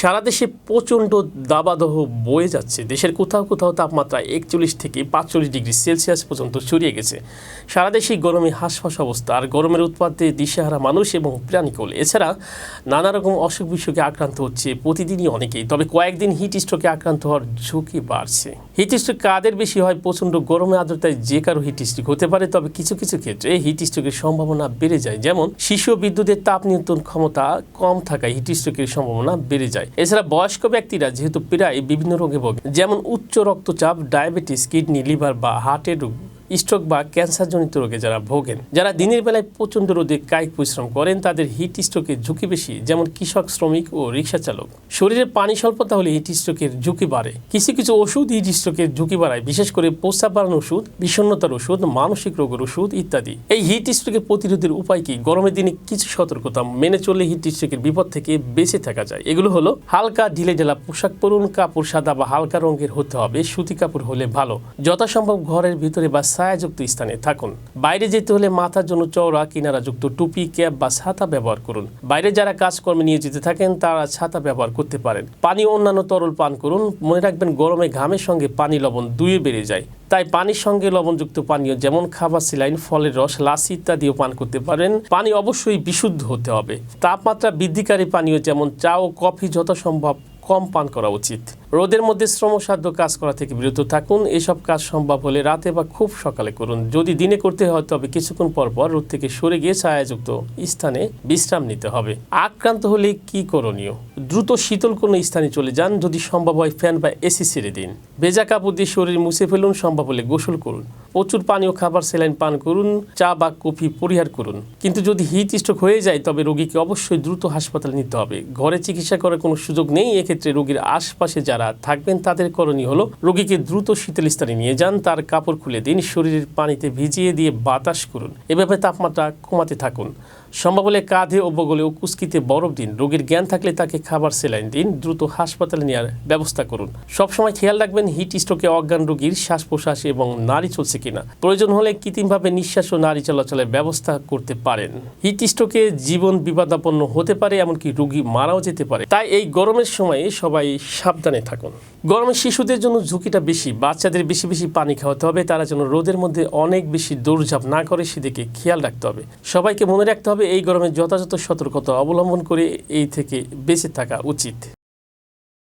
সারা দেশে প্রচণ্ড দাবাদহ বয়ে যাচ্ছে। দেশের কোথাও কোথাও তাপমাত্রা একচল্লিশ থেকে পাঁচচল্লিশ ডিগ্রি সেলসিয়াস পর্যন্ত ছড়িয়ে গেছে। সারা দেশেই গরমে হাঁসফাঁস অবস্থা। আর গরমের উৎপাদে দিশেহারা মানুষ এবং প্রাণীকুল। এছাড়া নানা রকম অসুখ বিসুখে আক্রান্ত হচ্ছে প্রতিদিনই অনেকেই। তবে কয়েকদিন হিট স্ট্রোকে আক্রান্ত হওয়ার ঝুঁকি বাড়ছে। হিট স্ট্রোক কাদের বেশি হয়? প্রচণ্ড গরমে আর্দ্রতায় যে কারও হিট স্ট্রোক হতে পারে, তবে কিছু কিছু ক্ষেত্রে হিট স্ট্রোকের সম্ভাবনা বেড়ে যায়। যেমন, শিশু বিদ্যুতের তাপ নিয়ন্ত্রণ ক্ষমতা কম থাকায় হিট স্ট্রোকের সম্ভাবনা বেড়ে যায়। এছাড়া বয়স্ক ব্যক্তিরা যেহেতু প্রায় বিভিন্ন রোগে ভোগে, যেমন উচ্চ রক্তচাপ, ডায়াবেটিস, কিডনি, লিভার বা হার্টের রোগ। স্ট্রোক বা ক্যান্সারজনিত রোগে যারা ভোগেন, যারা দিনের বেলায় প্রচণ্ড রোদে কায়িক পরিশ্রম করেন, তাদের হিট স্ট্রোকের ঝুঁকি বেশি, যেমন কৃষক, শ্রমিক ও রিক্সা চালক শরীরে পানি স্বল্পতা হলে হিট স্ট্রোকের ঝুঁকি বাড়ে। কিছু কিছু ওষুধ হিট স্ট্রোকের ঝুঁকি বাড়ায়, বিশেষ করে প্রস্রাব বাড়ানোর ওষুধ, বিষণ্ণতার ওষুধ, মানসিক রোগের ওষুধ ইত্যাদি। এই হিট স্ট্রোকের প্রতিরোধের উপায় কি? গরমের দিনে কিছু সতর্কতা মেনে চললে হিট স্ট্রোকের বিপদ থেকে বেঁচে থাকা যায়। এগুলো হলো, হালকা ঢিলে ঢেলা পোশাক পরুন, কাপড় সাদা বা হালকা রঙের হতে হবে, সুতি কাপড় হলে ভালো। যথাসম্ভব ঘরের ভিতরে বা ছায়াযুক্ত স্থানে থাকুন। বাইরে যেতে হলে মাথার জন্য চওড়া কিনারাযুক্ত টুপি, ক্যাপ বা ছাতা ব্যবহার করুন। বাইরে যারা কাজকর্মে নিয়ে যেতে থাকেন, তারা ছাতা ব্যবহার করতে পারেন। পানি অন্যান্য তরল পান করুন। মনে রাখবেন, গরমে ঘামের সঙ্গে পানি লবণ দুয়ে বেড়ে যায়। তাই পানির সঙ্গে লবণযুক্ত পানীয় যেমন খাবার, সিলাইন, ফলের রস, লাসি ইত্যাদিও পান করতে পারেন। পানি অবশ্যই বিশুদ্ধ হতে হবে। তাপমাত্রা বৃদ্ধিকারী পানীয় যেমন চা ও কফি যথাসম্ভব কম পান করা উচিত। রোদের মধ্যে শ্রমসাধ্য কাজ করা থেকে বিরত থাকুন। এসব কাজ সম্ভব হলে রাতে বা খুব সকালে করুন। যদি দিনে করতে হয়, তবে কিছুক্ষণ পর পর রোদ থেকে সরে গিয়ে ছায়াযুক্ত স্থানে বিশ্রাম নিতে হবে। আক্রান্ত হলে কি করণীয়? দ্রুত শীতল কোনো স্থানে চলে যান। যদি সম্ভব হয়, ফ্যান বা এসি ছেড়ে দিন। ভেজা কাপড় দিয়ে শরীর মুছে ফেলুন। সম্ভব হলে গোসল করুন। প্রচুর পানীয় খাবার স্যালাইন পান করুন। চা বা কফি পরিহার করুন। কিন্তু যদি হিট স্ট্রোক হয়ে যায়, তবে রোগীকে অবশ্যই দ্রুত হাসপাতালে নিতে হবে। ঘরে চিকিৎসা করার কোনো সুযোগ নেই। এক্ষেত্রে রোগীর আশপাশে যারা থাকবেন তাদের করণীয় হলো রোগীকে দ্রুত শীতল স্থানে নিয়ে যান, তার কাপড় খুলে দিন, শরীরের পানিতে ভিজিয়ে দিয়ে বাতাস করুন। এভাবে তাপমাত্রা কমাতে থাকুন। সম্ভব হলে কাঁধে ও বগলে ও কুস্কিতে বরফ দিন। রোগীর জ্ঞান থাকলে তাকে খাবার সেলাইন দিন। দ্রুত হাসপাতালে নেওয়ার ব্যবস্থা করুন। সবসময় খেয়াল রাখবেন, হিট স্ট্রোকে অজ্ঞান রোগীর শ্বাস প্রশ্বাস এবং নারী চলছে কিনা। প্রয়োজন হলে কৃত্রিমভাবে নিঃশ্বাস ও নারী চলাচলের ব্যবস্থা করতে পারেন। হিট স্ট্রোকে জীবন বিপদাপন্ন হতে পারে, এমনকি রোগী মারাও যেতে পারে। তাই এই গরমের সময়ে সবাই সাবধানে থাকুন। গরমে শিশুদের জন্য ঝুঁকিটা বেশি। বাচ্চাদের বেশি বেশি পানি খাওয়াতে হবে। তারা যেন রোদের মধ্যে অনেক বেশি দৌড়ঝাঁপ না করে, সেদিকে খেয়াল রাখতে হবে। সবাইকে মনে রাখতে হবে এই গরমে যথাযথ সতর্কতা অবলম্বন করে এই থেকে বেঁচে থাকা উচিত।